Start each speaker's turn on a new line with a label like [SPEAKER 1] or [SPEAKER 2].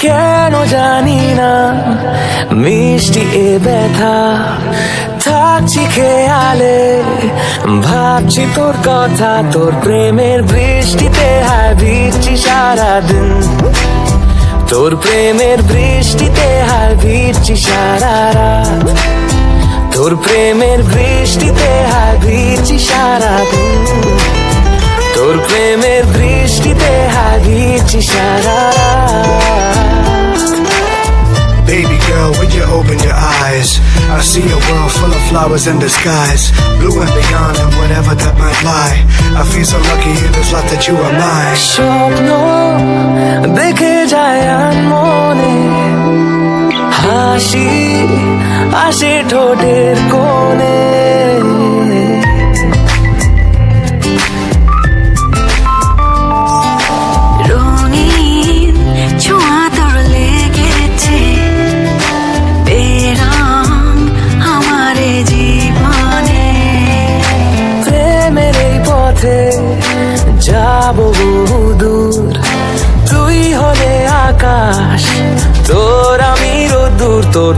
[SPEAKER 1] কেন জানি না। মিষ্টি এ ব্যথা, থাকছি খেয়ালে। ভাবছি তোর কথা, তোর প্রেমের বৃষ্টিতে হায় ভিজছি সারাদিন। তোর প্রেমের বৃষ্টিতে হায় ভিজছি সারা রাত। তোর প্রেমের বৃষ্টিতে হায় ভিজছি সারাদিন। তোর প্রেমের বৃষ্টিতে হায় ভিজছি সারা
[SPEAKER 2] I see a world full of flowers in disguise. Blue and beyond, and whatever that might lie. I feel so lucky in this life that you are mine.
[SPEAKER 1] স্বপ্ন দেখে যায় মনে হাসি আসে ঠোঁটের কোণে পথে যাব দূর। তুই হলে আকাশ তোর আমি রোদ্দুর তোর